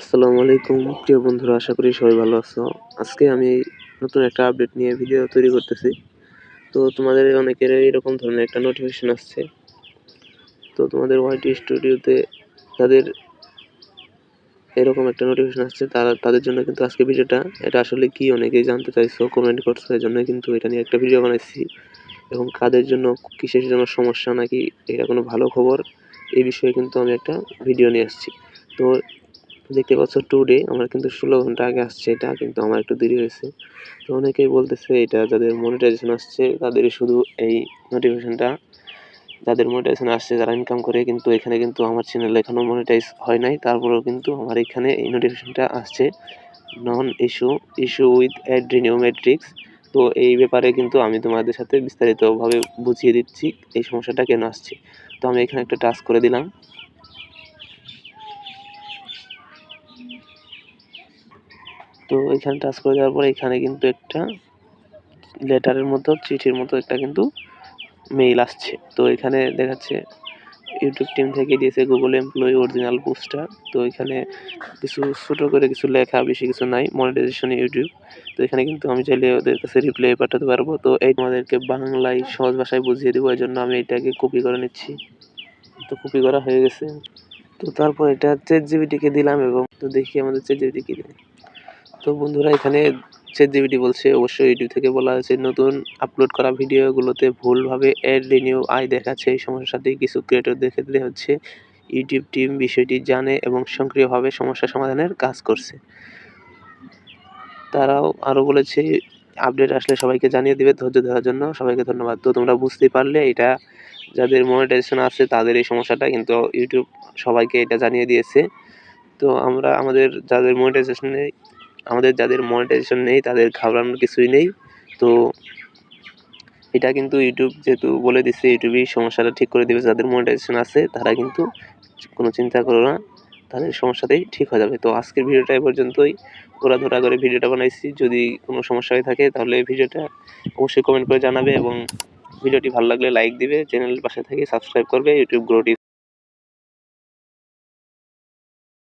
আসসালামু আলাইকুম। প্রিয় বন্ধুরা, আশা করি সবাই ভালো আছো। আজকে আমি নতুন একটা আপডেট নিয়ে ভিডিও তৈরি করতেছি। তো তোমাদের অনেকের এরকম ধরনের একটা নোটিফিকেশন আসছে। তো তোমাদের ওয়াইটি স্টুডিওতে তাদের এরকম একটা নোটিফিকেশন আসছে। তারা, তাদের জন্য কিন্তু আজকে ভিডিওটা, এটা আসলে কি অনেকেই জানতে চাইছো কমেন্ট করছ এই জন্য কিন্তু এটা নিয়ে একটা ভিডিও বানাইছি। এবং কাদের জন্য, কিসের জন্য সমস্যা, নাকি এটা কোনো ভালো খবর, এই বিষয়ে কিন্তু আমি একটা ভিডিও নিয়ে আসছি। তো দেখতে পাচ্ছ টু ডে আমার কিন্তু ষোলো ঘণ্টা আগে আসছে এটা, কিন্তু আমার একটু দেরি হয়েছে। তো অনেকেই বলতেছে এটা যাদের মনিটাইজেশন আসছে তাদের শুধু এই নোটিফিকেশনটা যাদের মনিটাইজেশন আসছে, যারা ইনকাম করে, কিন্তু এখানে কিন্তু আমার চ্যানেল এখনও মনিটাইজ হয় নাই, তারপরেও কিন্তু আমার এখানে এই নোটিফিকেশনটা আসছে। Non issue issue with ad matrix তো এই ব্যাপারে কিন্তু আমি তোমাদের সাথে বিস্তারিতভাবে বুঝিয়ে দিচ্ছি, এই সমস্যাটা কেন আসছে। তো আমি এখানে একটা টাস্ক করে দিলাম। তো এখানে টাচ করে দেওয়ার পরে এখানে কিন্তু একটা লেটারের মতো, চিঠির মতো একটা কিন্তু মেইল আসছে। তো এখানে দেখাচ্ছে ইউটিউব টিম থেকে দিয়েছে গুগল এমপ্লয়ি অরিজিনাল পোস্টার তো এখানে কিছু ছোটো করে কিছু লেখা, বেশি কিছু নাই মনিটাইজেশন ইউটিউব তো এখানে কিন্তু আমি চাইলে ওদের কাছে রিপ্লাই পাঠাতে পারব। তো এই তোমাদেরকে বাংলায় সহজ ভাষায় বুঝিয়ে দেবো এই জন্য আমি এটাকে কপি করে নিচ্ছি। তো কপি করা হয়ে গেছে। তো তারপর এটা চেট জিবিটিকে দিলাম এবং তো দেখি আমাদের চেট জিবিটি কী দেয়। তো বন্ধুরা, এখানে চেট জিবিটি বলছে, অবশ্যই ইউটিউব থেকে বলা হয়েছে, নতুন আপলোড করা ভিডিওগুলোতে ভুলভাবে অ্যাড রিনিউ আই দেখাচ্ছে। এই সমস্যাটি কিছু ক্রিয়েটরদের ক্ষেত্রে হচ্ছে ইউটিউব টিম বিষয়টি জানে এবং সক্রিয়ভাবে সমস্যা সমাধানের কাজ করছে। তারাও আরও বলেছে আপডেট আসলে সবাইকে জানিয়ে দেবে, ধৈর্য ধরার জন্য। সবাইকে ধন্যবাদ। তো তোমরা বুঝতেই পারলে, এটা যাদের মনিটাইজেশন আছে, তাদের এই সমস্যাটা কিন্তু ইউটিউব সবাইকে এটা জানিয়ে দিয়েছে। তো আমরা, আমাদের যাদের মনিটাইজেশন আমাদের যাদের মনিটাইজেশন নেই, তাদের ঘাবড়ানোর কিছুই নেই। তো এটা কিন্তু ইউটিউব যেহেতু বলে দিচ্ছে ইউটিউবই সমস্যাটা ঠিক করে দেবে। যাদের মনিটাইজেশন আছে, তারা কিন্তু কোনো চিন্তা করো না, তাদের সমস্যাতেই ঠিক হয়ে যাবে। তো আজকের ভিডিওটা এ পর্যন্তই। ওরা ধরা করে ভিডিওটা বানাইছি। যদি কোনো সমস্যা হয়ে থাকে, তাহলে ভিডিওটা অবশ্যই কমেন্ট করে জানাবে এবং ভিডিওটি ভালো লাগলে লাইক দিবে। চ্যানেলের পাশে থেকে সাবস্ক্রাইব করবে। ইউটিউব গ্রোটি